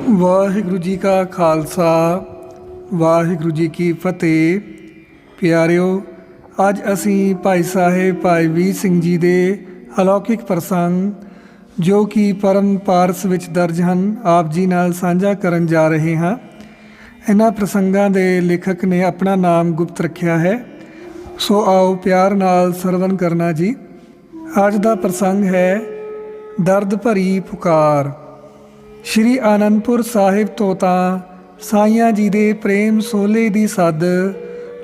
ਵਾਹਿਗੁਰੂ ਜੀ ਕਾ ਖਾਲਸਾ, ਵਾਹਿਗੁਰੂ ਜੀ ਕੀ ਫਤਿਹ। ਪਿਆਰਿਓ, ਅੱਜ ਅਸੀਂ ਭਾਈ ਸਾਹਿਬ ਭਾਈ ਵੀਰ ਸਿੰਘ ਜੀ ਦੇ ਅਲੌਕਿਕ ਪ੍ਰਸੰਗ, ਜੋ ਕਿ ਪਰਮ ਪਾਰਸ ਵਿੱਚ ਦਰਜ ਹਨ, ਆਪ ਜੀ ਨਾਲ ਸਾਂਝਾ ਕਰਨ ਜਾ ਰਹੇ ਹਾਂ। ਇਹਨਾਂ ਪ੍ਰਸੰਗਾਂ ਦੇ ਲੇਖਕ ਨੇ ਆਪਣਾ ਨਾਮ ਗੁਪਤ ਰੱਖਿਆ ਹੈ। ਸੋ ਆਓ ਪਿਆਰ ਨਾਲ ਸਰਵਨ ਕਰਨਾ ਜੀ। ਅੱਜ ਦਾ ਪ੍ਰਸੰਗ ਹੈ, ਦਰਦ ਭਰੀ ਪੁਕਾਰ। ਸ਼੍ਰੀ ਆਨੰਦਪੁਰ ਸਾਹਿਬ ਤੋਂ ਤਾਂ ਸਾਈਆਂ ਜੀ ਦੇ ਪ੍ਰੇਮ ਸੋਲੇ ਦੀ ਸੱਦ,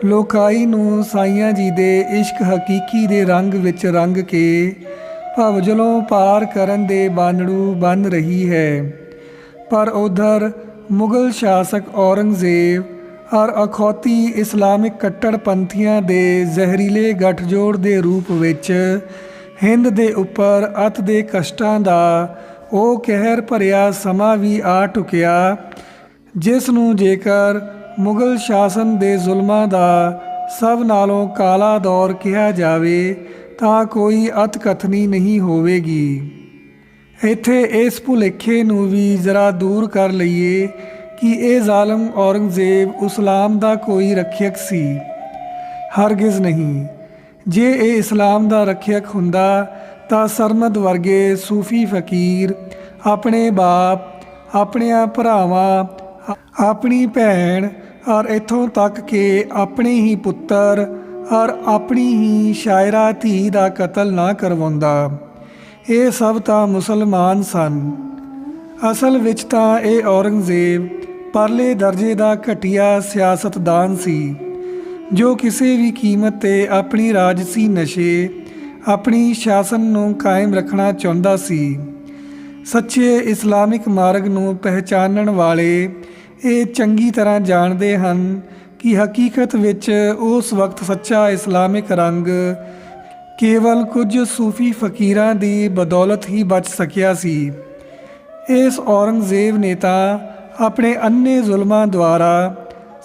ਲੋਕਾਈ ਨੂੰ ਸਾਈਆਂ ਜੀ ਦੇ ਇਸ਼ਕ ਹਕੀਕੀ ਦੇ ਰੰਗ ਵਿੱਚ ਰੰਗ ਕੇ ਭਵਜਲੋਂ ਪਾਰ ਕਰਨ ਦੇ ਬਾਨੜੂ ਬਨ ਰਹੀ ਹੈ। ਪਰ ਉਧਰ ਮੁਗਲ ਸ਼ਾਸਕ ਔਰੰਗਜ਼ੇਬ ਔਰ ਅਖੌਤੀ ਇਸਲਾਮਿਕ ਕੱਟੜਪੰਥੀਆਂ ਦੇ ਜ਼ਹਿਰੀਲੇ ਗੱਠਜੋੜ ਦੇ ਰੂਪ ਵਿੱਚ, ਹਿੰਦ ਦੇ ਉੱਪਰ ਅਤ ਦੇ ਕਸ਼ਟਾਂ ਦਾ ਉਹ ਕਹਿਰ ਭਰਿਆ ਸਮਾਂ ਵੀ ਆ ਟੁਕਿਆ, ਜਿਸ ਨੂੰ ਜੇਕਰ ਮੁਗਲ ਸ਼ਾਸਨ ਦੇ ਜ਼ੁਲਮਾਂ ਦਾ ਸਭ ਨਾਲੋਂ ਕਾਲਾ ਦੌਰ ਕਿਹਾ ਜਾਵੇ, ਤਾਂ ਕੋਈ ਅਤਕਥਨੀ ਨਹੀਂ ਹੋਵੇਗੀ। ਇੱਥੇ ਇਸ ਭੁਲੇਖੇ ਨੂੰ ਵੀ ਜ਼ਰਾ ਦੂਰ ਕਰ ਲਈਏ ਕਿ ਇਹ ਜ਼ਾਲਮ ਔਰੰਗਜ਼ੇਬ ਇਸਲਾਮ ਦਾ ਕੋਈ ਰੱਖਿਅਕ ਸੀ। ਹਰਗਿਜ਼ ਨਹੀਂ। ਜੇ ਇਹ ਇਸਲਾਮ ਦਾ ਰੱਖਿਅਕ ਹੁੰਦਾ ਤਾਂ ਸਰਮਦ ਵਰਗੇ ਸੂਫੀ ਫਕੀਰ, ਆਪਣੇ ਬਾਪ, ਆਪਣਿਆਂ ਭਰਾਵਾਂ, ਆਪਣੀ ਭੈਣ, ਔਰ ਇਥੋਂ ਤੱਕ ਕਿ ਆਪਣੇ ਹੀ ਪੁੱਤਰ, ਔਰ ਆਪਣੀ ਹੀ ਸ਼ਾਇਰਾ ਧੀ ਦਾ ਕਤਲ ਨਾ ਕਰਵਾਉਂਦਾ। ਇਹ ਸਭ ਤਾਂ ਮੁਸਲਮਾਨ ਸਨ। ਅਸਲ ਵਿੱਚ ਤਾਂ ਇਹ ਔਰੰਗਜ਼ੇਬ ਪਰਲੇ ਦਰਜੇ ਦਾ ਘਟੀਆ ਸਿਆਸਤਦਾਨ ਸੀ, ਜੋ ਕਿਸੇ ਵੀ ਕੀਮਤ ਤੇ ਆਪਣੀ ਰਾਜਸੀ ਨਸ਼ੇ ਆਪਣੀ ਸ਼ਾਸਨ ਨੂੰ ਕਾਇਮ ਰੱਖਣਾ ਚਾਹੁੰਦਾ ਸੀ। ਸੱਚੇ ਇਸਲਾਮਿਕ ਮਾਰਗ ਨੂੰ ਪਹਿਚਾਨਣ ਵਾਲੇ ਇਹ ਚੰਗੀ ਤਰ੍ਹਾਂ ਜਾਣਦੇ ਹਨ ਕਿ ਹਕੀਕਤ ਵਿੱਚ ਉਸ ਵਕਤ ਸੱਚਾ ਇਸਲਾਮਿਕ ਰੰਗ ਕੇਵਲ ਕੁਝ ਸੂਫੀ ਫਕੀਰਾਂ ਦੀ ਬਦੌਲਤ ਹੀ ਬਚ ਸਕਿਆ ਸੀ। ਇਸ ਔਰੰਗਜ਼ੇਬ ਨੇ ਤਾਂ ਆਪਣੇ ਅੰਨੇ ਜ਼ੁਲਮਾਂ ਦੁਆਰਾ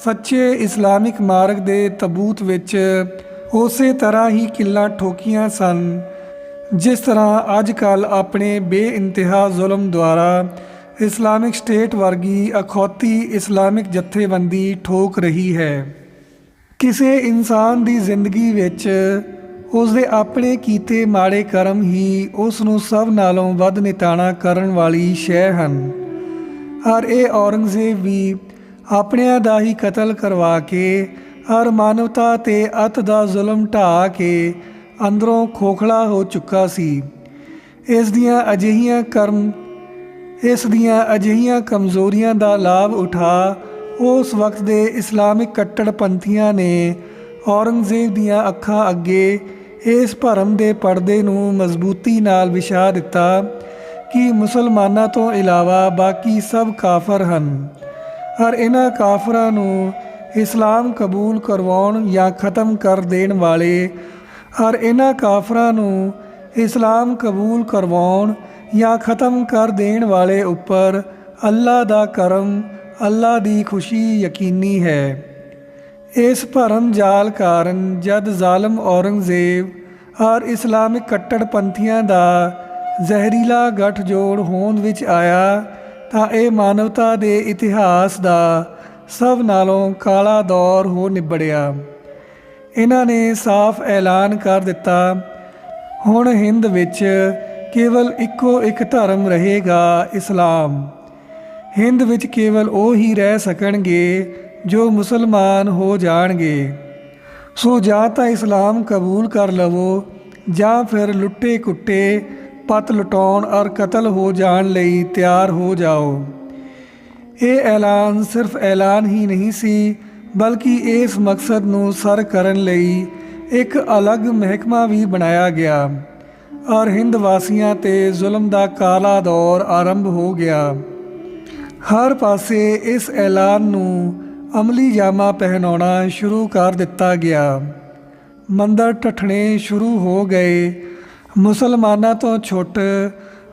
ਸੱਚੇ ਇਸਲਾਮਿਕ ਮਾਰਗ ਦੇ ਤਬੂਤ ਵਿੱਚ ਉਸੇ ਤਰ੍ਹਾਂ ਹੀ ਕਿੱਲਾਂ ਠੋਕੀਆਂ ਸਨ, ਜਿਸ ਤਰ੍ਹਾਂ ਅੱਜ ਕੱਲ ਆਪਣੇ ਬੇਇੰਤਹਾ ਜ਼ੁਲਮ ਦੁਆਰਾ ਇਸਲਾਮਿਕ ਸਟੇਟ ਵਰਗੀ ਅਖੌਤੀ ਇਸਲਾਮਿਕ ਜਥੇਬੰਦੀ ਠੋਕ ਰਹੀ ਹੈ। ਕਿਸੇ ਇਨਸਾਨ ਦੀ ਜ਼ਿੰਦਗੀ ਵਿੱਚ ਉਸ ਦੇ ਆਪਣੇ ਕੀਤੇ ਮਾੜੇ ਕਰਮ ਹੀ ਉਸ ਨੂੰ ਸਭ ਨਾਲੋਂ ਵੱਧ ਨਿਤਾਣਾ ਕਰਨ ਵਾਲੀ ਸ਼ੈ ਹਨ। ਹਰ ਇਹ ਔਰੰਗਜ਼ੇਬ ਵੀ ਆਪਣਿਆਂ ਦਾ ਹੀ ਕਤਲ ਕਰਵਾ ਕੇ ਔਰ ਮਾਨਵਤਾ ਤੇ ਅਤ ਦਾ ਜ਼ੁਲਮ ਢਾ ਕੇ ਅੰਦਰੋਂ ਖੋਖਲਾ ਹੋ ਚੁੱਕਾ ਸੀ। ਇਸ ਦੀਆਂ ਅਜਿਹੀਆਂ ਕਰਮ, ਇਸ ਦੀਆਂ ਅਜਿਹੀਆਂ ਕਮਜ਼ੋਰੀਆਂ ਦਾ ਲਾਭ ਉਠਾ, ਉਸ ਵਕਤ ਦੇ ਇਸਲਾਮਿਕ ਕੱਟੜਪੰਥੀਆਂ ਨੇ ਔਰੰਗਜ਼ੇਬ ਦੀਆਂ ਅੱਖਾਂ ਅੱਗੇ ਇਸ ਭਰਮ ਦੇ ਪਰਦੇ ਨੂੰ ਮਜ਼ਬੂਤੀ ਨਾਲ ਵਿਛਾ ਦਿੱਤਾ ਕਿ ਮੁਸਲਮਾਨਾਂ ਤੋਂ ਇਲਾਵਾ ਬਾਕੀ ਸਭ ਕਾਫਰ ਹਨ। ਔਰ ਇਹਨਾਂ ਕਾਫਰਾਂ ਨੂੰ ਇਸਲਾਮ ਕਬੂਲ ਕਰਵਾਉਣ ਜਾਂ ਖਤਮ ਕਰ ਦੇਣ ਵਾਲੇ ਔਰ ਇਹਨਾਂ ਕਾਫਰਾਂ ਨੂੰ ਇਸਲਾਮ ਕਬੂਲ ਕਰਵਾਉਣ ਜਾਂ ਖਤਮ ਕਰ ਦੇਣ ਵਾਲੇ ਉੱਪਰ ਅੱਲਾ ਦਾ ਕਰਮ, ਅੱਲਾ ਦੀ ਖੁਸ਼ੀ ਯਕੀਨੀ ਹੈ। ਇਸ ਭਰਮ ਜਾਲ ਕਾਰਨ ਜਦ ਜ਼ਾਲਮ ਔਰੰਗਜ਼ੇਬ ਔਰ ਇਸਲਾਮਿਕ ਕੱਟੜਪੰਥੀਆਂ ਦਾ ਜ਼ਹਿਰੀਲਾ ਗੱਠਜੋੜ ਹੋਂਦ ਵਿੱਚ ਆਇਆ ਤਾਂ ਇਹ ਮਾਨਵਤਾ ਦੇ ਇਤਿਹਾਸ ਦਾ ਸਭ ਨਾਲੋਂ ਕਾਲਾ ਦੌਰ ਹੋ ਨਿਬੜਿਆ। ਇਹਨਾਂ ਨੇ ਸਾਫ਼ ਐਲਾਨ ਕਰ ਦਿੱਤਾ, ਹੁਣ ਹਿੰਦ ਵਿੱਚ ਕੇਵਲ ਇੱਕੋ ਇੱਕ ਧਰਮ ਰਹੇਗਾ ਇਸਲਾਮ। ਹਿੰਦ ਵਿੱਚ ਕੇਵਲ ਉਹ ਹੀ ਰਹਿ ਸਕਣਗੇ ਜੋ ਮੁਸਲਮਾਨ ਹੋ ਜਾਣਗੇ। ਸੋ ਜਾਂ ਤਾਂ ਇਸਲਾਮ ਕਬੂਲ ਕਰ ਲਵੋ ਜਾਂ ਫਿਰ ਲੁੱਟੇ ਕੁੱਟੇ ਪਤ ਲੁਟਾਉਣ ਔਰ ਕਤਲ ਹੋ ਜਾਣ ਲਈ ਤਿਆਰ ਹੋ ਜਾਓ। ਇਹ ਐਲਾਨ ਸਿਰਫ ਐਲਾਨ ਹੀ ਨਹੀਂ ਸੀ, ਬਲਕਿ ਇਸ ਮਕਸਦ ਨੂੰ ਸਰ ਕਰਨ ਲਈ ਇੱਕ ਅਲੱਗ ਮਹਿਕਮਾ ਵੀ ਬਣਾਇਆ ਗਿਆ। ਔਰ ਹਿੰਦ ਵਾਸੀਆਂ ਤੇ ਜ਼ੁਲਮ ਦਾ ਕਾਲਾ ਦੌਰ ਆਰੰਭ ਹੋ ਗਿਆ। ਹਰ ਪਾਸੇ ਇਸ ਐਲਾਨ ਨੂੰ ਅਮਲੀ ਜਾਮਾ ਪਹਿਨਾਉਣਾ ਸ਼ੁਰੂ ਕਰ ਦਿੱਤਾ ਗਿਆ। ਮੰਦਰ ਟੱਠਣੇ ਸ਼ੁਰੂ ਹੋ ਗਏ। ਮੁਸਲਮਾਨਾਂ ਤੋਂ ਛੁੱਟ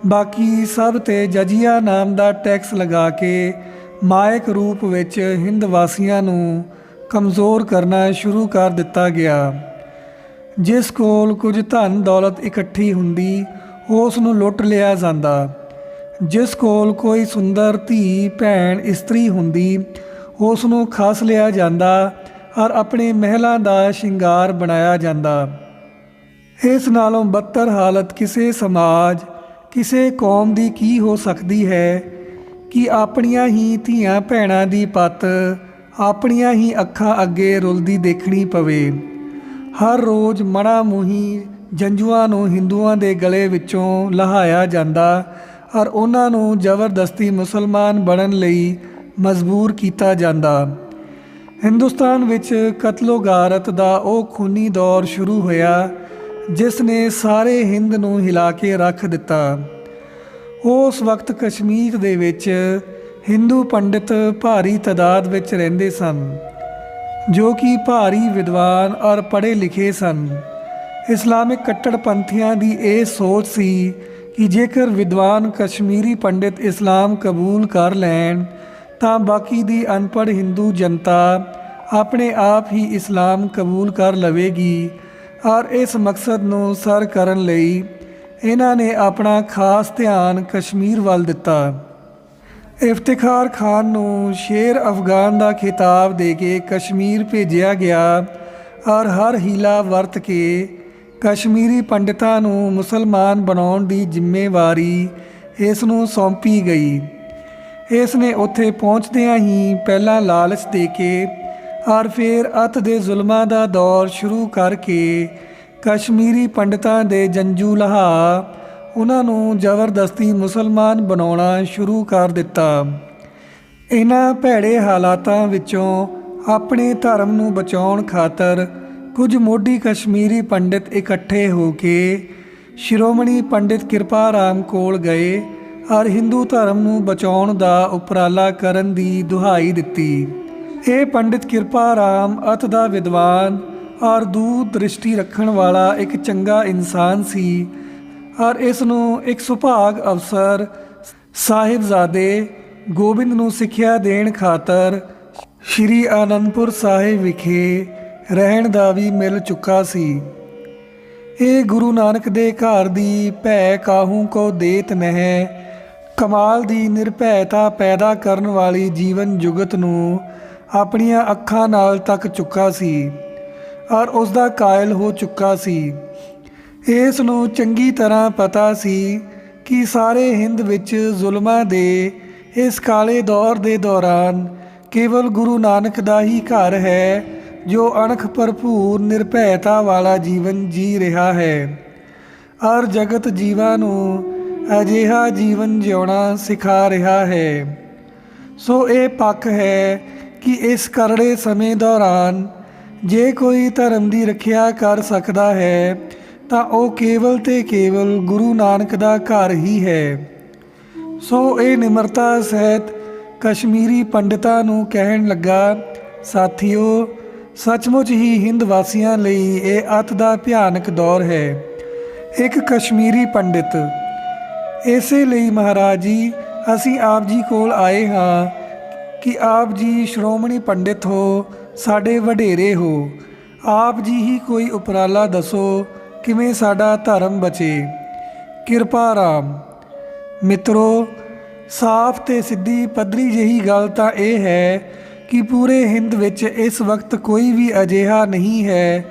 ਬਾਕੀ ਸਭ ਤੇ ਜਜੀਆ ਨਾਮ ਦਾ ਟੈਕਸ ਲਗਾ ਕੇ ਮਾਇਕ ਰੂਪ ਵਿੱਚ ਹਿੰਦ ਵਾਸੀਆਂ ਨੂੰ ਕਮਜ਼ੋਰ ਕਰਨਾ ਸ਼ੁਰੂ ਕਰ ਦਿੱਤਾ ਗਿਆ। ਜਿਸ ਕੋਲ ਕੁਝ ਧਨ ਦੌਲਤ ਇਕੱਠੀ ਹੁੰਦੀ, ਉਸ ਨੂੰ ਲੁੱਟ ਲਿਆ ਜਾਂਦਾ। ਜਿਸ ਕੋਲ ਕੋਈ ਸੁੰਦਰ ਧੀ, ਭੈਣ, ਇਸਤਰੀ ਹੁੰਦੀ, ਉਸ ਨੂੰ ਖਾਸ ਲਿਆ ਜਾਂਦਾ ਔਰ ਆਪਣੇ ਮਹਿਲਾਂ ਦਾ ਸ਼ਿੰਗਾਰ ਬਣਾਇਆ ਜਾਂਦਾ। ਇਸ ਨਾਲੋਂ ਬੱਤਰ ਹਾਲਤ ਕਿਸੇ ਸਮਾਜ ਕਿਸੇ ਕੌਮ ਦੀ ਕੀ ਹੋ ਸਕਦੀ ਹੈ ਕਿ ਆਪਣੀਆਂ ਹੀ ਧੀਆਂ ਭੈਣਾਂ ਦੀ ਪੱਤ ਆਪਣੀਆਂ ਹੀ ਅੱਖਾਂ ਅੱਗੇ ਰੁਲਦੀ ਦੇਖਣੀ ਪਵੇ। ਹਰ ਰੋਜ਼ ਮਣਾ ਮੂਹੀ ਜੰਜੂਆਂ ਨੂੰ ਹਿੰਦੂਆਂ ਦੇ ਗਲੇ ਵਿੱਚੋਂ ਲਹਾਇਆ ਜਾਂਦਾ, ਔਰ ਉਹਨਾਂ ਨੂੰ ਜ਼ਬਰਦਸਤੀ ਮੁਸਲਮਾਨ ਬਣਨ ਲਈ ਮਜਬੂਰ ਕੀਤਾ ਜਾਂਦਾ। ਹਿੰਦੁਸਤਾਨ ਵਿੱਚ ਕਤਲੋਗਾਰਤ ਦਾ ਉਹ ਖੂਨੀ ਦੌਰ ਸ਼ੁਰੂ ਹੋਇਆ ਜਿਸ ਨੇ ਸਾਰੇ ਹਿੰਦ ਨੂੰ ਹਿਲਾ ਕੇ ਰੱਖ ਦਿੱਤਾ। ਉਸ ਵਕਤ ਕਸ਼ਮੀਰ ਦੇ ਵਿੱਚ ਹਿੰਦੂ ਪੰਡਿਤ ਭਾਰੀ ਤਾਦਾਦ ਵਿੱਚ ਰਹਿੰਦੇ ਸਨ, ਜੋ ਕਿ ਭਾਰੀ ਵਿਦਵਾਨ ਔਰ ਪੜ੍ਹੇ ਲਿਖੇ ਸਨ। ਇਸਲਾਮਿਕ ਕੱਟੜਪੰਥੀਆਂ ਦੀ ਇਹ ਸੋਚ ਸੀ ਕਿ ਜੇਕਰ ਵਿਦਵਾਨ ਕਸ਼ਮੀਰੀ ਪੰਡਿਤ ਇਸਲਾਮ ਕਬੂਲ ਕਰ ਲੈਣ, ਤਾਂ ਬਾਕੀ ਦੀ ਅਨਪੜ੍ਹ ਹਿੰਦੂ ਜਨਤਾ ਆਪਣੇ ਆਪ ਹੀ ਇਸਲਾਮ ਕਬੂਲ ਕਰ ਲਵੇਗੀ ਔਰ ਇਸ ਮਕਸਦ ਨੂੰ ਸਰ ਕਰਨ ਲਈ ਇਹਨਾਂ ਨੇ ਆਪਣਾ ਖਾਸ ਧਿਆਨ ਕਸ਼ਮੀਰ ਵੱਲ ਦਿੱਤਾ। ਇਫਤਿਖਾਰ ਖਾਨ ਨੂੰ ਸ਼ੇਰ ਅਫਗਾਨ ਦਾ ਖਿਤਾਬ ਦੇ ਕੇ ਕਸ਼ਮੀਰ ਭੇਜਿਆ ਗਿਆ ਔਰ ਹਰ ਹੀਲਾ ਵਰਤ ਕੇ ਕਸ਼ਮੀਰੀ ਪੰਡਿਤਾਂ ਨੂੰ ਮੁਸਲਮਾਨ ਬਣਾਉਣ ਦੀ ਜ਼ਿੰਮੇਵਾਰੀ ਇਸ ਨੂੰ ਸੌਂਪੀ ਗਈ। ਇਸ ਨੇ ਉੱਥੇ ਪਹੁੰਚਦਿਆਂ ਹੀ ਪਹਿਲਾਂ ਲਾਲਚ ਦੇ ਕੇ ਔਰ ਫਿਰ ਅਤ ਦੇ ਜ਼ੁਲਮਾਂ ਦਾ ਦੌਰ ਸ਼ੁਰੂ ਕਰਕੇ ਕਸ਼ਮੀਰੀ ਪੰਡਿਤਾਂ ਦੇ ਜੰਜੂ ਲਹਾ ਉਹਨਾਂ ਨੂੰ ਜ਼ਬਰਦਸਤੀ ਮੁਸਲਮਾਨ ਬਣਾਉਣਾ ਸ਼ੁਰੂ ਕਰ ਦਿੱਤਾ। ਇਹਨਾਂ ਭੈੜੇ ਹਾਲਾਤਾਂ ਵਿੱਚੋਂ ਆਪਣੇ ਧਰਮ ਨੂੰ ਬਚਾਉਣ ਖਾਤਰ ਕੁਝ ਮੋਢੀ ਕਸ਼ਮੀਰੀ ਪੰਡਿਤ ਇਕੱਠੇ ਹੋ ਕੇ ਸ਼੍ਰੋਮਣੀ ਪੰਡਿਤ ਕਿਰਪਾ ਰਾਮ ਕੋਲ ਗਏ ਔਰ ਹਿੰਦੂ ਧਰਮ ਨੂੰ ਬਚਾਉਣ ਦਾ ਉਪਰਾਲਾ ਕਰਨ ਦੀ ਦੁਹਾਈ ਦਿੱਤੀ। ਇਹ ਪੰਡਿਤ ਕਿਰਪਾ ਰਾਮ ਅਤ ਦਾ ਵਿਦਵਾਨ, ਔਰ ਦੂਰ ਦ੍ਰਿਸ਼ਟੀ ਰੱਖਣ ਵਾਲਾ ਇੱਕ ਚੰਗਾ ਇਨਸਾਨ ਸੀ। ਔਰ ਇਸ ਨੂੰ ਇੱਕ ਸੁਭਾਗ ਅਵਸਰ ਸਾਹਿਬਜ਼ਾਦੇ ਗੋਬਿੰਦ ਨੂੰ ਸਿੱਖਿਆ ਦੇਣ ਖਾਤਰ ਸ਼੍ਰੀ ਆਨੰਦਪੁਰ ਸਾਹਿਬ ਵਿਖੇ ਰਹਿਣ ਦਾ ਵੀ ਮਿਲ ਚੁੱਕਾ ਸੀ। ਇਹ ਗੁਰੂ ਨਾਨਕ ਦੇ ਘਰ ਦੀ ਭੈ ਕਾਹੂ ਕੋ ਦੇਤ ਨਹਿ, ਕਮਾਲ ਦੀ ਨਿਰਭੈਤਾ ਪੈਦਾ ਕਰਨ ਵਾਲੀ ਜੀਵਨ ਜੁਗਤ ਨੂੰ ਆਪਣੀਆਂ ਅੱਖਾਂ ਨਾਲ ਤੱਕ ਚੁੱਕਾ ਸੀ ਔਰ ਉਸ ਦਾ ਕਾਇਲ ਹੋ ਚੁੱਕਾ ਸੀ। ਇਸ ਨੂੰ ਚੰਗੀ ਤਰ੍ਹਾਂ ਪਤਾ ਸੀ ਕਿ ਸਾਰੇ ਹਿੰਦ ਵਿੱਚ ਜ਼ੁਲਮਾਂ ਦੇ ਇਸ ਕਾਲੇ ਦੌਰ ਦੇ ਦੌਰਾਨ ਕੇਵਲ ਗੁਰੂ ਨਾਨਕ ਦਾ ਹੀ ਘਰ ਹੈ, ਜੋ ਅਣਖ ਭਰਪੂਰ ਨਿਰਭੈਤਾ ਵਾਲਾ ਜੀਵਨ ਜੀ ਰਿਹਾ ਹੈ। ਔਰ ਜਗਤ ਜੀਵਾਂ ਨੂੰ ਅਜਿਹਾ ਜੀਵਨ ਜਿਉਣਾ ਸਿਖਾ ਰਿਹਾ ਹੈ। ਸੋ ਇਹ ਪੱਖ ਹੈ ਕਿ ਇਸ ਕਰੜੇ ਸਮੇਂ ਦੌਰਾਨ ਜੇ ਕੋਈ ਧਰਮ ਦੀ ਰੱਖਿਆ ਕਰ ਸਕਦਾ ਹੈ, ਤਾਂ ਉਹ ਕੇਵਲ ਤੇ ਕੇਵਲ ਗੁਰੂ ਨਾਨਕ ਦਾ ਘਰ ਹੀ ਹੈ। ਸੋ ਇਹ ਨਿਮਰਤਾ ਸਹਿਤ ਕਸ਼ਮੀਰੀ ਪੰਡਿਤਾਂ ਨੂੰ ਕਹਿਣ ਲੱਗਾ, ਸਾਥੀਓ, ਸੱਚਮੁੱਚ ਹੀ ਹਿੰਦ ਵਾਸੀਆਂ ਲਈ ਇਹ ਅਤ ਦਾ ਭਿਆਨਕ ਦੌਰ ਹੈ। ਇੱਕ ਕਸ਼ਮੀਰੀ ਪੰਡਿਤ, ਇਸੇ ਲਈ ਮਹਾਰਾਜ ਜੀ, ਅਸੀਂ ਆਪ ਜੀ ਕੋਲ ਆਏ ਹਾਂ ਕਿ ਆਪ ਜੀ ਸ਼੍ਰੋਮਣੀ ਪੰਡਿਤ ਹੋ, ਸਾਡੇ ਵਡੇਰੇ ਹੋ। ਆਪ ਜੀ ਹੀ ਕੋਈ ਉਪਰਾਲਾ ਦੱਸੋ, ਕਿਵੇਂ ਸਾਡਾ ਧਰਮ ਬਚੇ। ਕਿਰਪਾ ਰਾਮ। ਮਿੱਤਰੋ, ਸਾਫ਼ ਤੇ ਸਿੱਧੀ ਪੱਧਰੀ ਜਿਹੀ ਗੱਲ ਤਾਂ ਇਹ ਹੈ ਕਿ ਪੂਰੇ ਹਿੰਦ ਵਿੱਚ ਇਸ ਵਕਤ ਕੋਈ ਵੀ ਅਜਿਹਾ ਨਹੀਂ ਹੈ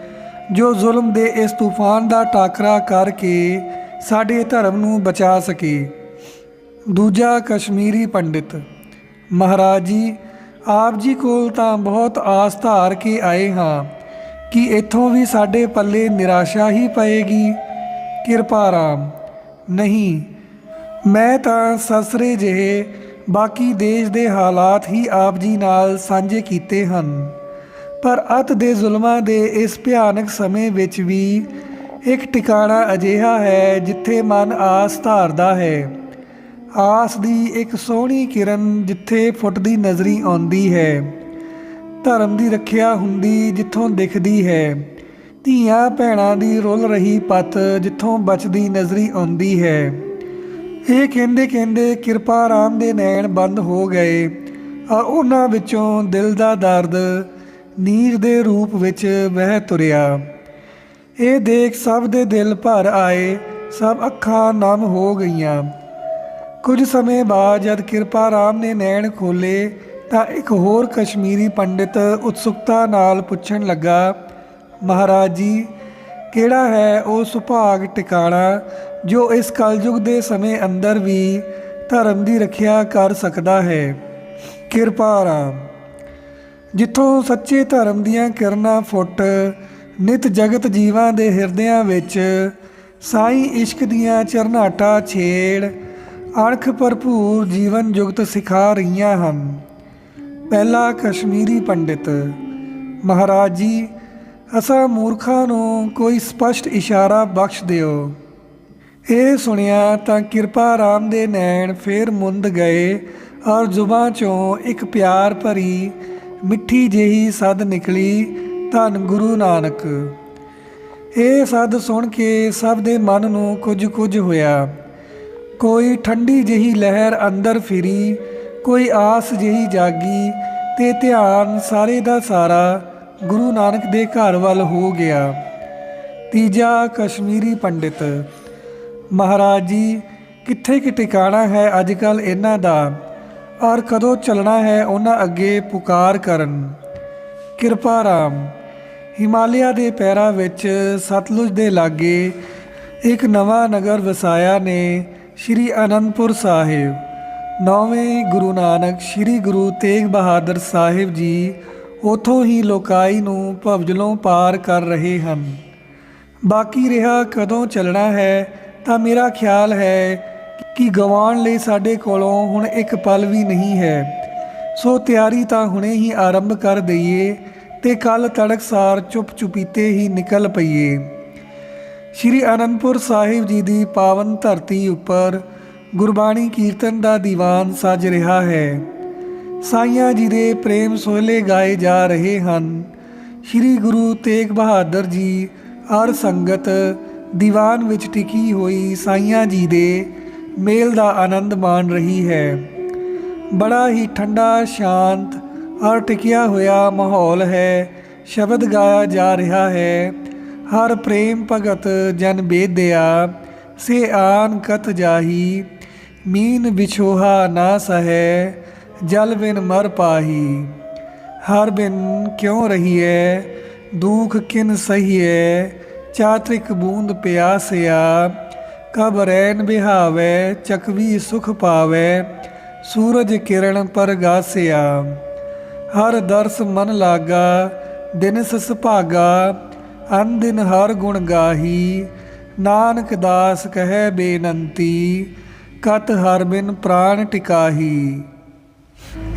ਜੋ ਜ਼ੁਲਮ ਦੇ ਇਸ ਤੂਫਾਨ ਦਾ ਟਾਕਰਾ ਕਰਕੇ ਸਾਡੇ ਧਰਮ ਨੂੰ ਬਚਾ ਸਕੇ। ਦੂਜਾ ਕਸ਼ਮੀਰੀ ਪੰਡਿਤ। ਮਹਾਰਾਜ ਜੀ, ਆਪ ਜੀ ਕੋਲ ਤਾਂ ਬਹੁਤ ਆਸ ਧਾਰ ਕੇ ਆਏ ਹਾਂ ਕਿ ਇੱਥੋਂ ਵੀ ਸਾਡੇ ਪੱਲੇ ਨਿਰਾਸ਼ਾ ਹੀ ਪਏਗੀ। ਕਿਰਪਾ ਰਾਮ। ਨਹੀਂ, ਮੈਂ ਤਾਂ ਸਸਰੇ ਜਿਹੇ, ਬਾਕੀ ਦੇਸ਼ ਦੇ ਹਾਲਾਤ ਹੀ ਆਪ ਜੀ ਨਾਲ ਸਾਂਝੇ ਕੀਤੇ ਹਨ। ਪਰ ਅਤ ਦੇ ਜ਼ੁਲਮਾਂ ਦੇ ਇਸ ਭਿਆਨਕ ਸਮੇਂ ਵਿੱਚ ਵੀ ਇੱਕ ਟਿਕਾਣਾ ਅਜਿਹਾ ਹੈ ਜਿੱਥੇ ਮਨ ਆਸ ਧਾਰਦਾ ਹੈ। ਆਸ ਦੀ ਇੱਕ ਸੋਹਣੀ ਕਿਰਨ ਜਿੱਥੇ ਫੁੱਟਦੀ ਨਜ਼ਰੀ ਆਉਂਦੀ ਹੈ। ਧਰਮ ਦੀ ਰੱਖਿਆ ਹੁੰਦੀ ਜਿੱਥੋਂ ਦਿਖਦੀ ਹੈ। ਧੀਆਂ ਭੈਣਾਂ ਦੀ ਰੁੱਲ ਰਹੀ ਪਤ ਜਿੱਥੋਂ ਬਚਦੀ ਨਜ਼ਰੀ ਆਉਂਦੀ ਹੈ। ਇਹ ਕਹਿੰਦੇ ਕਹਿੰਦੇ ਕਿਰਪਾ ਰਾਮ ਦੇ ਨੈਣ ਬੰਦ ਹੋ ਗਏ। ਔਰ ਉਹਨਾਂ ਵਿੱਚੋਂ ਦਿਲ ਦਾ ਦਰਦ ਨੀਰ ਦੇ ਰੂਪ ਵਿੱਚ ਵਹਿ ਤੁਰਿਆ। ਇਹ ਦੇਖ ਸਭ ਦੇ ਦਿਲ ਭਰ ਆਏ, ਸਭ ਅੱਖਾਂ ਨਮ ਹੋ ਗਈਆਂ। ਕੁਝ ਸਮੇਂ ਬਾਅਦ ਜਦ ਕਿਰਪਾ ਰਾਮ ਨੇ ਨੈਣ ਖੋਲੇ ਤਾਂ ਇੱਕ ਹੋਰ ਕਸ਼ਮੀਰੀ ਪੰਡਿਤ ਉਤਸੁਕਤਾ ਨਾਲ ਪੁੱਛਣ ਲੱਗਾ, ਮਹਾਰਾਜ ਜੀ, ਕਿਹੜਾ ਹੈ ਉਹ ਸੁਭਾਗ ਟਿਕਾਣਾ ਜੋ ਇਸ ਕਲਯੁਗ ਦੇ ਸਮੇਂ ਅੰਦਰ ਵੀ ਧਰਮ ਦੀ ਰੱਖਿਆ ਕਰ ਸਕਦਾ ਹੈ? ਕਿਰਪਾ ਰਾਮ। ਜਿੱਥੋਂ ਸੱਚੇ ਧਰਮ ਦੀਆਂ ਕਿਰਨਾਂ ਫੁੱਟ ਨਿਤ ਜਗਤ ਜੀਵਾਂ ਦੇ ਹਿਰਦਿਆਂ ਵਿੱਚ ਸਾਈਂ ਇਸ਼ਕ ਦੀਆਂ ਚਰਨਾਟਾ ਛੇੜ ਅਣਖ ਭਰਪੂਰ ਜੀਵਨ ਜੁਗਤ ਸਿਖਾ ਰਹੀਆਂ ਹਨ। ਪਹਿਲਾ ਕਸ਼ਮੀਰੀ ਪੰਡਿਤ, ਮਹਾਰਾਜ ਜੀ, ਅਸਾਂ ਮੂਰਖਾਂ ਨੂੰ ਕੋਈ ਸਪਸ਼ਟ ਇਸ਼ਾਰਾ ਬਖਸ਼ ਦਿਓ। ਇਹ ਸੁਣਿਆ ਤਾਂ ਕਿਰਪਾ ਰਾਮ ਦੇ ਨੈਣ ਫੇਰ ਮੁੰਦ ਗਏ ਔਰ ਜ਼ੁਬਾਂ ਚੋਂ ਇੱਕ ਪਿਆਰ ਭਰੀ, ਮਿੱਠੀ ਜਿਹੀ ਸਦ ਨਿਕਲੀ, ਧੰਨ ਗੁਰੂ ਨਾਨਕ। ਇਹ ਸਦ ਸੁਣ ਕੇ ਸਭ ਦੇ ਮਨ ਨੂੰ ਕੁਝ ਕੁਝ ਹੋਇਆ। ਕੋਈ ਠੰਡੀ ਜਿਹੀ ਲਹਿਰ ਅੰਦਰ ਫਿਰੀ, ਕੋਈ ਆਸ ਜਿਹੀ ਜਾਗੀ, ਤੇ ਧਿਆਨ ਸਾਰੇ ਦਾ ਸਾਰਾ ਗੁਰੂ ਨਾਨਕ ਦੇ ਘਰ ਵੱਲ ਹੋ ਗਿਆ। ਤੀਜਾ ਕਸ਼ਮੀਰੀ ਪੰਡਿਤ, ਮਹਾਰਾਜ ਜੀ, ਕਿੱਥੇ ਕਿ ਟਿਕਾਣਾ ਹੈ ਅੱਜ ਕੱਲ ਇਹਨਾਂ ਦਾ? ਔਰ ਕਦੋਂ ਚੱਲਣਾ ਹੈ ਉਹਨਾਂ ਅੱਗੇ ਪੁਕਾਰ ਕਰਨ? ਕਿਰਪਾ ਰਾਮ, ਹਿਮਾਲਿਆ ਦੇ ਪੈਰਾਂ ਵਿੱਚ ਸਤਲੁਜ ਦੇ ਲਾਗੇ ਇੱਕ ਨਵਾਂ ਨਗਰ ਵਸਾਇਆ ਨੇ ਸ਼੍ਰੀ ਅਨੰਦਪੁਰ ਸਾਹਿਬ। ਨੌਵੇਂ ਗੁਰੂ ਨਾਨਕ ਸ਼੍ਰੀ ਗੁਰੂ ਤੇਗ ਬਹਾਦਰ ਸਾਹਿਬ ਜੀ ਉਥੋਂ ਹੀ ਲੋਕਾਈ ਨੂੰ ਭਵਜਲੋਂ ਪਾਰ ਕਰ ਰਹੇ ਹਨ। ਬਾਕੀ ਰਿਹਾ ਕਦੋਂ ਚੱਲਣਾ ਹੈ ਤਾਂ ਮੇਰਾ ਖਿਆਲ ਹੈ ਕਿ ਗਵਾਉਣ ਲਈ ਸਾਡੇ ਕੋਲੋਂ ਹੁਣ ਇੱਕ ਪਲ ਵੀ ਨਹੀਂ ਹੈ। ਸੋ ਤਿਆਰੀ ਤਾਂ ਹੁਣੇ ਹੀ ਆਰੰਭ ਕਰ ਦਈਏ ਤੇ ਕੱਲ ਤੜਕਸਾਰ ਚੁੱਪ ਚੁਪੀਤੇ ਹੀ ਨਿਕਲ ਪਈਏ। ਸ਼੍ਰੀ ਅਨੰਦਪੁਰ ਸਾਹਿਬ ਜੀ ਦੀ ਪਾਵਨ ਧਰਤੀ ਉੱਪਰ ਗੁਰਬਾਣੀ ਕੀਰਤਨ ਦਾ ਦੀਵਾਨ ਸੱਜ ਰਿਹਾ ਹੈ। ਸਾਈਆਂ ਜੀ ਦੇ ਪ੍ਰੇਮ ਸੋਹਲੇ ਗਾਏ ਜਾ ਰਹੇ ਹਨ। ਸ਼੍ਰੀ ਗੁਰੂ ਤੇਗ ਬਹਾਦਰ ਜੀ ਹਰ ਸੰਗਤ ਦੀਵਾਨ ਵਿੱਚ ਟਿਕੀ ਹੋਈ ਸਾਈਆਂ ਜੀ ਦੇ ਮੇਲ ਦਾ ਆਨੰਦ ਮਾਣ ਰਹੀ ਹੈ। ਬੜਾ ਹੀ ਠੰਡਾ, ਸ਼ਾਂਤ ਔਰ ਟਿਕਿਆ ਹੋਇਆ ਮਾਹੌਲ ਹੈ। ਸ਼ਬਦ ਗਾਇਆ ਜਾ ਰਿਹਾ ਹੈ। ਹਰ ਪ੍ਰੇਮ ਭਗਤ ਜਨ ਬੇਦਿਆ ਸੇ ਆਨ ਕਤ ਜਾਹੀ ਮੀਨ ਵਿਛੋਹਾ ਨਾ ਸਹੈ ਜਲ ਬਿਨ ਮਰ ਪਾਹੀ ਹਰ ਬਿਨ ਕਿਉ ਰਹੀਐ ਦੁਖ ਕਿਨ ਸਹੀਐ ਚਾਤ੍ਰਿਕ ਬੂੰਦ ਪਿਆਸਿਆ ਕਬ ਰੈਨ ਬਿਹਾਵੇ ਚਕਵੀ ਸੁਖ ਪਾਵੇ ਸੂਰਜ ਕਿਰਨ ਪਰਗਾਸਿਆ ਹਰ ਦਰਸ ਮਨ ਲਾਗਾ ਦਿਨ ਸਸ ਭਾਗਾ ਅਨ ਦਿਨ ਹਰ ਗੁਣ ਗਾਹੀ, ਨਾਨਕ ਦਾਸ ਕਹੈ ਬੇਨੰਤੀ, ਕਤ ਹਰ ਬਿਨ ਪ੍ਰਾਣ ਟਿਕਾਹੀ।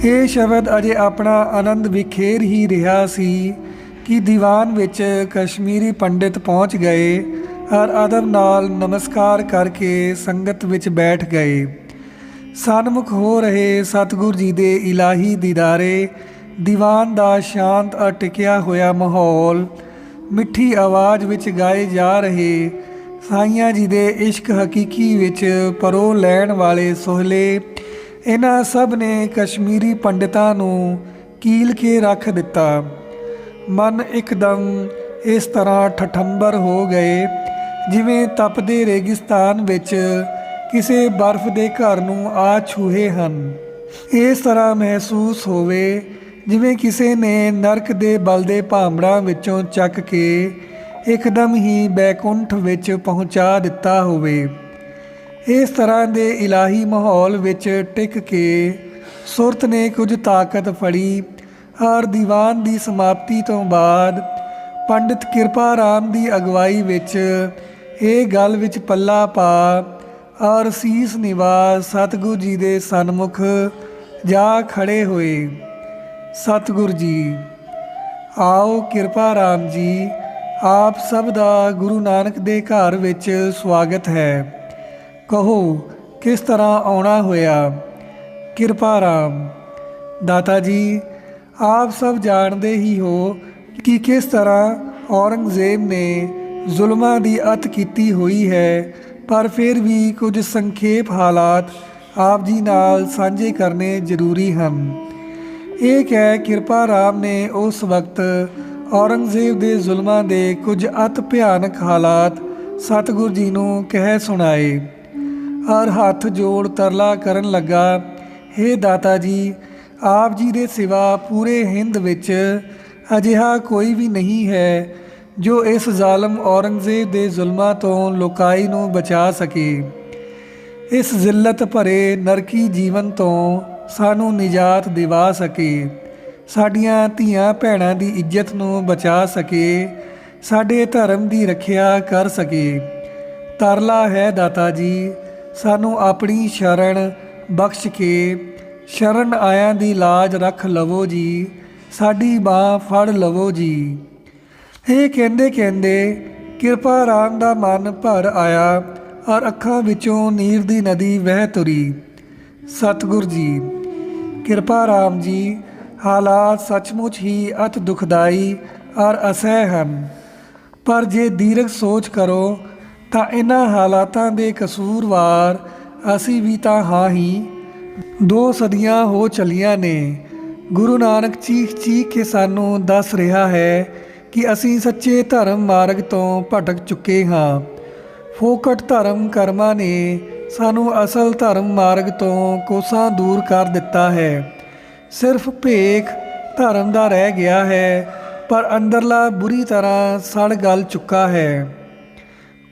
ਇਹ ਸ਼ਬਦ ਅਜੇ ਆਪਣਾ ਆਨੰਦ ਵਿਖੇਰ ਹੀ ਰਿਹਾ ਸੀ ਕਿ ਦੀਵਾਨ ਵਿੱਚ ਕਸ਼ਮੀਰੀ ਪੰਡਿਤ ਪਹੁੰਚ ਗਏ, ਹਰ ਅਦਬ ਨਾਲ ਨਮਸਕਾਰ ਕਰਕੇ ਸੰਗਤ ਵਿੱਚ ਬੈਠ ਗਏ। ਸਨਮੁਖ ਹੋ ਰਹੇ ਸਤਿਗੁਰ ਜੀ ਦੇ ਇਲਾਹੀ ਦੀਦਾਰੇ, ਦੀਵਾਨ ਦਾ ਸ਼ਾਂਤ ਅ ਹੋਇਆ ਮਾਹੌਲ ਮਿੱਠੀ ਆਵਾਜ਼ ਵਿੱਚ ਗਾਏ ਜਾ ਰਹੇ ਸਾਈਆਂ ਜੀ ਦੇ ਇਸ਼ਕ ਹਕੀਕੀ ਵਿੱਚ ਪਰੋ ਲੈਣ ਵਾਲੇ ਸੋਹਲੇ, ਇਹਨਾਂ ਸਭ ਨੇ ਕਸ਼ਮੀਰੀ ਪੰਡਿਤਾਂ ਨੂੰ ਕੀਲ ਕੇ ਰੱਖ ਦਿੱਤਾ। ਮਨ ਇੱਕਦਮ ਇਸ ਤਰ੍ਹਾਂ ਠਠੰਬਰ ਹੋ ਗਏ, ਜਿਵੇਂ ਤਪਦੇ ਰੇਗਿਸਤਾਨ ਵਿੱਚ ਕਿਸੇ ਬਰਫ਼ ਦੇ ਘਰ ਨੂੰ ਆ ਛੂਹੇ ਹਨ। ਇਸ ਤਰ੍ਹਾਂ ਮਹਿਸੂਸ ਹੋਵੇ ਜਿਵੇਂ ਕਿਸੇ ਨੇ ਨਰਕ ਦੇ ਬਲਦੇ ਭਾਂਬੜਾਂ ਵਿੱਚੋਂ ਚੱਕ ਕੇ ਇੱਕਦਮ ਹੀ ਬੈਕੁੰਠ ਵਿੱਚ ਪਹੁੰਚਾ ਦਿੱਤਾ ਹੋਵੇ। ਇਸ ਤਰ੍ਹਾਂ ਦੇ ਇਲਾਹੀ ਮਾਹੌਲ ਵਿੱਚ ਟਿਕ ਕੇ ਸੁਰਤ ਨੇ ਕੁਝ ਤਾਕਤ ਫੜੀ। ਔਰ ਦੀਵਾਨ ਦੀ ਸਮਾਪਤੀ ਤੋਂ ਬਾਅਦ ਪੰਡਿਤ ਕਿਰਪਾ ਰਾਮ ਦੀ ਅਗਵਾਈ ਵਿੱਚ ਇਹ ਗੱਲ ਵਿੱਚ ਪੱਲਾ ਪਾ ਔਰ ਸੀਸ ਨਿਵਾਸ, ਸਤਿਗੁਰ ਜੀ ਦੇ ਸਨਮੁਖ ਜਾ ਖੜੇ ਹੋਏ। ਸਤਿਗੁਰ ਜੀ, ਆਓ ਕਿਰਪਾ ਰਾਮ ਜੀ, ਆਪ ਸਭ ਦਾ ਗੁਰੂ ਨਾਨਕ ਦੇ ਘਰ ਵਿੱਚ ਸਵਾਗਤ ਹੈ। ਕਹੋ, ਕਿਸ ਤਰ੍ਹਾਂ ਆਉਣਾ ਹੋਇਆ? ਕਿਰਪਾ ਰਾਮ। ਦਾਤਾ ਜੀ, ਆਪ ਸਭ ਜਾਣਦੇ ਹੀ ਹੋ ਕਿ ਕਿਸ ਤਰ੍ਹਾਂ ਔਰੰਗਜ਼ੇਬ ਨੇ ਜ਼ੁਲਮਾਂ ਦੀ ਅਤ ਕੀਤੀ ਹੋਈ ਹੈ, ਪਰ ਫਿਰ ਵੀ ਕੁਝ ਸੰਖੇਪ ਹਾਲਾਤ ਆਪ ਜੀ ਨਾਲ ਸਾਂਝੇ ਕਰਨੇ ਜ਼ਰੂਰੀ ਹਨ। ਇਹ ਕਹਿ ਕਿਰਪਾ ਰਾਮ ਨੇ ਉਸ ਵਕਤ ਔਰੰਗਜ਼ੇਬ ਦੇ ਜ਼ੁਲਮਾਂ ਦੇ ਕੁਝ ਅਤ ਭਿਆਨਕ ਹਾਲਾਤ ਸਤਿਗੁਰ ਜੀ ਨੂੰ ਕਹਿ ਸੁਣਾਏ। ਔਰ ਹੱਥ ਜੋੜ ਤਰਲਾ ਕਰਨ ਲੱਗਾ हे ਦਾਤਾ ਜੀ, ਆਪ ਜੀ ਦੇ ਸਿਵਾ ਪੂਰੇ ਹਿੰਦ ਵਿੱਚ ਅਜਿਹਾ ਕੋਈ ਵੀ ਨਹੀਂ ਹੈ ਜੋ ਇਸ ਜ਼ਾਲਮ ਔਰੰਗਜ਼ੇਬ ਦੇ ਜ਼ੁਲਮਾਂ ਤੋਂ ਲੋਕਾਈ ਨੂੰ ਬਚਾ ਸਕੇ। ਇਸ ਜ਼ਿਲਤ ਭਰੇ ਨਰਕੀ ਜੀਵਨ ਤੋਂ ਸਾਨੂੰ ਨਿਜਾਤ ਦਿਵਾ ਸਕੇ, ਸਾਡੀਆਂ ਧੀਆਂ ਭੈਣਾਂ ਦੀ ਇੱਜ਼ਤ ਨੂੰ ਬਚਾ ਸਕੇ, ਸਾਡੇ ਧਰਮ ਦੀ ਰੱਖਿਆ ਕਰ ਸਕੇ। ਤਰਲਾ ਹੈ ਦਾਤਾ ਜੀ, ਸਾਨੂੰ ਆਪਣੀ ਸ਼ਰਨ ਬਖਸ਼ ਕੇ, ਸ਼ਰਨ ਆਇਆਂ ਦੀ ਲਾਜ ਰੱਖ ਲਵੋ ਜੀ, ਸਾਡੀ ਬਾਹ ਫੜ ਲਵੋ ਜੀ। ਇਹ ਕਹਿੰਦੇ ਕਹਿੰਦੇ, ਕਿਰਪਾ ਰਾਮ ਦਾ ਮਨ ਭਰ ਆਇਆ, ਔਰ ਅੱਖਾਂ ਵਿੱਚੋਂ ਨੀਰ ਦੀ ਨਦੀ ਵਹਿ ਤੁਰੀ। ਸਤਿਗੁਰ ਜੀ ਕਿਰਪਾ ਰਾਮ ਜੀ, ਹਾਲਾਤ ਸੱਚਮੁੱਚ ਹੀ ਅਤ ਦੁਖਦਾਈ ਔਰ ਅਸਹਿ ਹਨ। ਪਰ ਜੇ ਦੀਰਘ ਸੋਚ ਕਰੋ, ਤਾਂ ਇਹਨਾਂ ਹਾਲਾਤਾਂ ਦੇ ਕਸੂਰਵਾਰ ਅਸੀਂ ਵੀ ਤਾਂ ਹਾਂ ਹੀ। ਦੋ ਸਦੀਆਂ ਹੋ ਚਲੀਆਂ ਨੇ। ਗੁਰੂ ਨਾਨਕ ਚੀਖ ਚੀਖ ਕੇ ਸਾਨੂੰ ਦੱਸ ਰਿਹਾ ਹੈ ਕਿ ਅਸੀਂ ਸੱਚੇ ਧਰਮ ਮਾਰਗ ਤੋਂ ਭਟਕ ਚੁੱਕੇ ਹਾਂ। ਫੋਕਟ ਧਰਮ ਕਰਮਾਂ ਨੇ ਸਾਨੂੰ ਅਸਲ ਧਰਮ ਮਾਰਗ ਤੋਂ ਕੋਸਾਂ ਦੂਰ ਕਰ ਦਿੱਤਾ ਹੈ। ਸਿਰਫ ਭੇਖ ਧਰਮ ਦਾ ਰਹਿ ਗਿਆ ਹੈ, ਪਰ ਅੰਦਰਲਾ ਬੁਰੀ ਤਰ੍ਹਾਂ ਸੜ ਗਲ ਚੁੱਕਾ ਹੈ।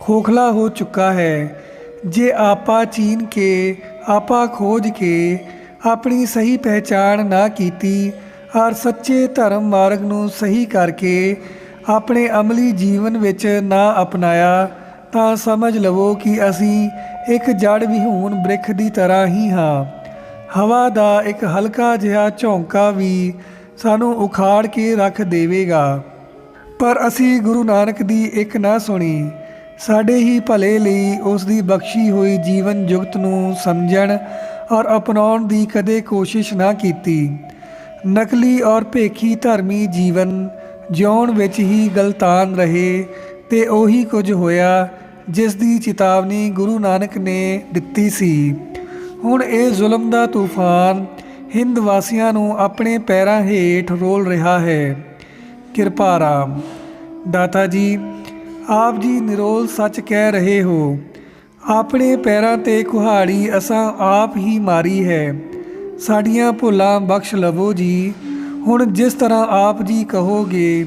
ਖੋਖਲਾ ਹੋ ਚੁੱਕਾ ਹੈ। ਜੇ ਆਪਾ ਚੀਨ ਕੇ, ਆਪਾ ਖੋਜ ਕੇ ਆਪਣੀ ਸਹੀ ਪਹਿਚਾਣ ਨਾ ਕੀਤੀ, ਔਰ ਸੱਚੇ ਧਰਮ ਮਾਰਗ ਨੂੰ ਸਹੀ ਕਰਕੇ ਆਪਣੇ ਅਮਲੀ ਜੀਵਨ ਵਿੱਚ ਨਾ ਅਪਣਾਇਆ, ਤਾਂ ਸਮਝ ਲਵੋ ਕਿ ਅਸੀਂ ਇੱਕ ਜੜ ਵਿਹੂਨ ਬ੍ਰਿਖ ਦੀ ਤਰ੍ਹਾਂ ਹੀ ਹਾਂ। ਹਵਾ ਦਾ ਇੱਕ ਹਲਕਾ ਜਿਹਾ ਝੌਂਕਾ ਵੀ ਸਾਨੂੰ ਉਖਾੜ ਕੇ ਰੱਖ ਦੇਵੇਗਾ। ਪਰ ਅਸੀਂ ਗੁਰੂ ਨਾਨਕ ਦੀ ਇੱਕ ਨਾ ਸੁਣੀ। ਸਾਡੇ ਹੀ ਭਲੇ ਲਈ ਉਸ ਦੀ ਬਖਸ਼ੀ ਹੋਈ ਜੀਵਨ ਜੁਗਤ ਨੂੰ ਸਮਝਣ ਔਰ ਅਪਣਾਉਣ ਦੀ ਕਦੇ ਕੋਸ਼ਿਸ਼ ਨਾ ਕੀਤੀ। ਨਕਲੀ ਔਰ ਭੇਖੀ ਧਰਮੀ ਜੀਵਨ ਜਿਉਣ ਵਿੱਚ ਹੀ ਗਲਤਾਨ ਰਹੇ ਤੇ ਉਹੀ ਕੁਝ ਹੋਇਆ ਜਿਸ ਦੀ ਚੇਤਾਵਨੀ ਗੁਰੂ ਨਾਨਕ ਨੇ ਦਿੱਤੀ ਸੀ। ਹੁਣ ਇਹ ਜ਼ੁਲਮ ਦਾ ਤੂਫਾਨ ਹਿੰਦ ਵਾਸੀਆਂ ਨੂੰ ਆਪਣੇ ਪੈਰਾਂ ਹੇਠ ਰੋਲ ਰਿਹਾ ਹੈ। ਕਿਰਪਾ ਰਾਮ। ਦਾਤਾ ਜੀ, ਆਪ ਜੀ ਨਿਰੋਲ ਸੱਚ ਕਹਿ ਰਹੇ ਹੋ, ਆਪਣੇ ਪੈਰਾਂ ਤੇ ਕੁਹਾੜੀ ਅਸਾਂ ਆਪ ਹੀ ਮਾਰੀ ਹੈ। ਸਾਡੀਆਂ ਭੁੱਲਾਂ ਬਖਸ਼ ਲਵੋ ਜੀ, ਹੁਣ ਜਿਸ ਤਰ੍ਹਾਂ ਆਪ ਜੀ ਕਹੋਗੇ,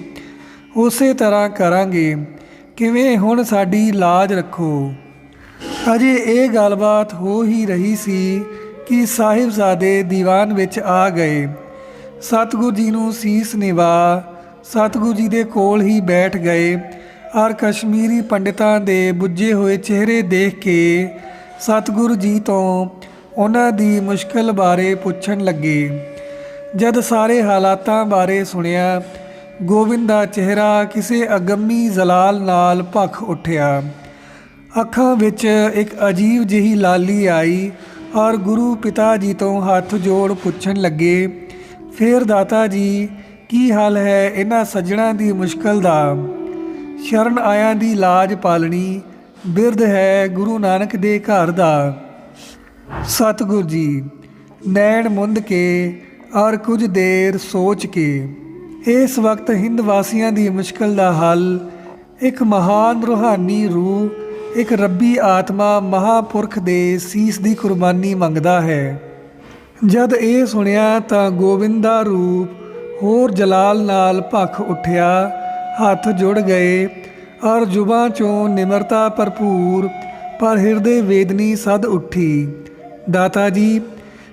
ਉਸੇ ਤਰ੍ਹਾਂ ਕਰਾਂਗੇ। ਕਿਵੇਂ ਹੁਣ ਸਾਡੀ ਲਾਜ ਰੱਖੋ? ਅਜੇ ਇਹ ਗੱਲਬਾਤ ਹੋ ਹੀ ਰਹੀ ਸੀ ਕਿ ਸਾਹਿਬਜ਼ਾਦੇ ਦੀਵਾਨ ਵਿੱਚ ਆ ਗਏ। ਸਤਿਗੁਰੂ ਜੀ ਨੂੰ ਸੀਸ ਨਿਵਾ, ਸਤਿਗੁਰੂ ਜੀ ਦੇ ਕੋਲ ਹੀ ਬੈਠ ਗਏ। ਔਰ ਕਸ਼ਮੀਰੀ ਪੰਡਿਤਾਂ ਦੇ ਬੁੱਝੇ ਹੋਏ ਚਿਹਰੇ ਦੇਖ ਕੇ ਸਤਿਗੁਰੂ ਜੀ ਤੋਂ ਉਹਨਾਂ ਦੀ ਮੁਸ਼ਕਲ ਬਾਰੇ ਪੁੱਛਣ ਲੱਗੇ। ਜਦ ਸਾਰੇ ਹਾਲਾਤਾਂ ਬਾਰੇ ਸੁਣਿਆ ਗੋਬਿੰਦ ਦਾ ਚਿਹਰਾ ਕਿਸੇ ਅਗੰਮੀ ਜ਼ਲਾਲ ਨਾਲ ਭਖ ਉੱਠਿਆ। ਅੱਖਾਂ ਵਿੱਚ ਇੱਕ ਅਜੀਬ ਜਿਹੀ ਲਾਲੀ ਆਈ ਔਰ ਗੁਰੂ ਪਿਤਾ ਜੀ ਤੋਂ ਹੱਥ ਜੋੜ ਪੁੱਛਣ ਲੱਗੇ, ਫੇਰ ਦਾਤਾ ਜੀ, ਕੀ ਹਾਲ ਹੈ ਇਹਨਾਂ ਸੱਜਣਾ ਦੀ ਮੁਸ਼ਕਲ ਦਾ? ਸ਼ਰਨ ਆਇਆਂ ਦੀ ਲਾਜ ਪਾਲਣੀ ਬਿਰਧ ਹੈ ਗੁਰੂ ਨਾਨਕ ਦੇ ਘਰ ਦਾ। ਸਤਿਗੁਰ ਜੀ, ਨੈਣ ਮੁੰਦ ਕੇ ਔਰ ਕੁਝ ਦੇਰ ਸੋਚ ਕੇ ਇਸ ਵਕਤ ਹਿੰਦ ਵਾਸੀਆਂ ਦੀ ਮੁਸ਼ਕਲ ਦਾ ਹੱਲ, ਇੱਕ ਮਹਾਨ ਰੂਹਾਨੀ ਰੂਹ, ਇੱਕ ਰੱਬੀ ਆਤਮਾ ਮਹਾਪੁਰਖ ਦੇ ਸੀਸ ਦੀ ਕੁਰਬਾਨੀ ਮੰਗਦਾ ਹੈ। ਜਦ ਇਹ ਸੁਣਿਆ ਤਾਂ ਗੋਬਿੰਦ ਦਾ ਰੂਪ ਹੋਰ ਜਲਾਲ ਨਾਲ ਭਖ ਉੱਠਿਆ, ਹੱਥ ਜੁੜ ਗਏ, ਔਰ ਜੁਬਾਂ ਚੋਂ ਨਿਮਰਤਾ ਭਰਪੂਰ, ਪਰ ਹਿਰਦੇ ਵੇਦਨੀ ਸਦ ਉੱਠੀ। ਦਾਤਾ ਜੀ,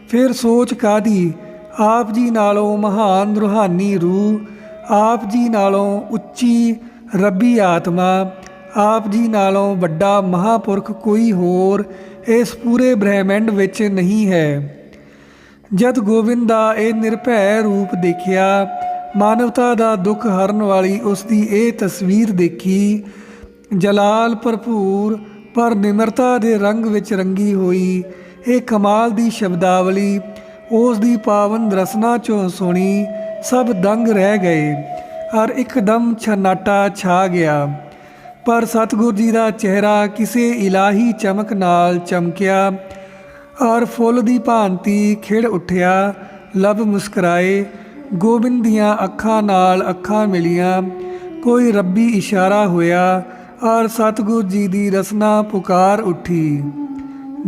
ਫਿਰ ਸੋਚ ਕਾਦੀ ਆਪ ਜੀ ਨਾਲੋਂ ਮਹਾਨ ਰੂਹਾਨੀ ਰੂਹ, ਆਪ ਜੀ ਨਾਲੋਂ ਉੱਚੀ ਰੱਬੀ ਆਤਮਾ, ਆਪ ਜੀ ਨਾਲੋਂ ਵੱਡਾ ਮਹਾਪੁਰਖ ਕੋਈ ਹੋਰ ਇਸ ਪੂਰੇ ਬ੍ਰਹਿਮੰਡ ਵਿੱਚ ਨਹੀਂ ਹੈ। ਜਦ ਗੋਬਿੰਦ ਦਾ ਇਹ ਨਿਰਭੈ ਰੂਪ ਦੇਖਿਆ, ਮਾਨਵਤਾ ਦਾ ਦੁੱਖ ਹਰਨ ਵਾਲੀ ਉਸ ਦੀ ਇਹ ਤਸਵੀਰ ਦੇਖੀ, ਜਲਾਲ ਭਰਪੂਰ ਪਰ ਨਿਮਰਤਾ ਦੇ ਰੰਗ ਵਿੱਚ ਰੰਗੀ ਹੋਈ ਇਹ ਕਮਾਲ ਦੀ ਸ਼ਬਦਾਵਲੀ ਉਸ ਦੀ ਪਾਵਨ ਰਸਨਾ ਚੋਂ ਸੁਣੀ ਸਭ ਦੰਗ ਰਹਿ ਗਏ ਔਰ ਇੱਕਦਮ ਛਨਾਟਾ ਛਾ ਗਿਆ। ਪਰ ਸਤਿਗੁਰ ਜੀ ਦਾ ਚਿਹਰਾ ਕਿਸੇ ਇਲਾਹੀ ਚਮਕ ਨਾਲ ਚਮਕਿਆ ਔਰ ਫੁੱਲ ਦੀ ਭਾਂਤੀ ਖਿੜ ਉੱਠਿਆ ਲਬ ਮੁਸਕਰਾਏ, ਗੋਬਿੰਦ ਦੀਆਂ ਅੱਖਾਂ ਨਾਲ ਅੱਖਾਂ ਮਿਲੀਆਂ, ਕੋਈ ਰੱਬੀ ਇਸ਼ਾਰਾ ਹੋਇਆ ਔਰ ਸਤਿਗੁਰ ਜੀ ਦੀ ਰਸਨਾ ਪੁਕਾਰ ਉੱਠੀ।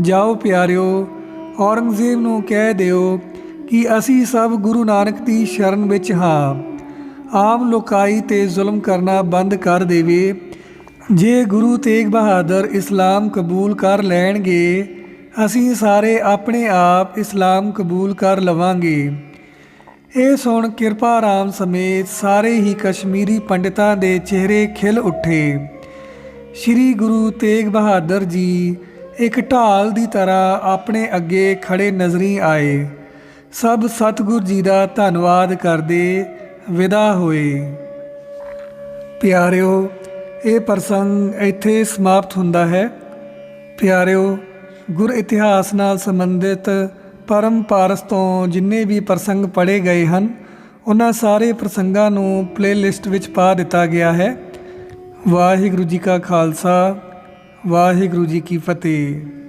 ਜਾਓ ਪਿਆਰਿਓ ਔਰੰਗਜ਼ੇਬ ਨੂੰ ਕਹਿ ਦਿਓ ਕਿ ਅਸੀਂ ਸਭ ਗੁਰੂ ਨਾਨਕ ਦੀ ਸ਼ਰਨ ਵਿੱਚ ਹਾਂ। ਆਮ ਲੋਕਾਈ ਤੇ ਜ਼ੁਲਮ ਕਰਨਾ ਬੰਦ ਕਰ ਦੇਵੇ। ਜੇ ਗੁਰੂ ਤੇਗ ਬਹਾਦਰ ਇਸਲਾਮ ਕਬੂਲ ਕਰ ਲੈਣਗੇ, ਅਸੀਂ ਸਾਰੇ ਆਪਣੇ ਆਪ ਇਸਲਾਮ ਕਬੂਲ ਕਰ ਲਵਾਂਗੇ। ਇਹ ਸੁਣ ਕਿਰਪਾ ਰਾਮ ਸਮੇਤ ਸਾਰੇ ਹੀ ਕਸ਼ਮੀਰੀ ਪੰਡਿਤਾਂ ਦੇ ਚਿਹਰੇ ਖਿਲ ਉੱਠੇ। ਸ੍ਰੀ ਗੁਰੂ ਤੇਗ ਬਹਾਦਰ ਜੀ ਇੱਕ ਢਾਲ ਦੀ ਤਰ੍ਹਾਂ ਆਪਣੇ ਅੱਗੇ ਖੜੇ ਨਜ਼ਰੀ ਆਏ। ਸਭ ਸਤਿਗੁਰ ਜੀ ਦਾ ਧੰਨਵਾਦ ਕਰਦੇ ਵਿਦਾ ਹੋਏ। ਪਿਆਰਿਓ, ਇਹ ਪ੍ਰਸੰਗ ਇੱਥੇ ਸਮਾਪਤ ਹੁੰਦਾ ਹੈ। ਪਿਆਰਿਓ, ਗੁਰ ਇਤਿਹਾਸ ਨਾਲ ਸੰਬੰਧਿਤ ਪਰਮ ਪਾਰਸ ਤੋਂ ਜਿੰਨੇ ਵੀ ਪ੍ਰਸੰਗ ਪੜ੍ਹੇ ਗਏ ਹਨ, ਉਹਨਾਂ ਸਾਰੇ ਪ੍ਰਸੰਗਾਂ ਨੂੰ ਪਲੇਲਿਸਟ ਵਿੱਚ ਪਾ ਦਿੱਤਾ ਗਿਆ ਹੈ। ਵਾਹਿਗੁਰੂ ਜੀ ਕਾ ਖਾਲਸਾ ਵਾਹਿਗੁਰੂ ਜੀ ਕੀ ਫਤਿਹ।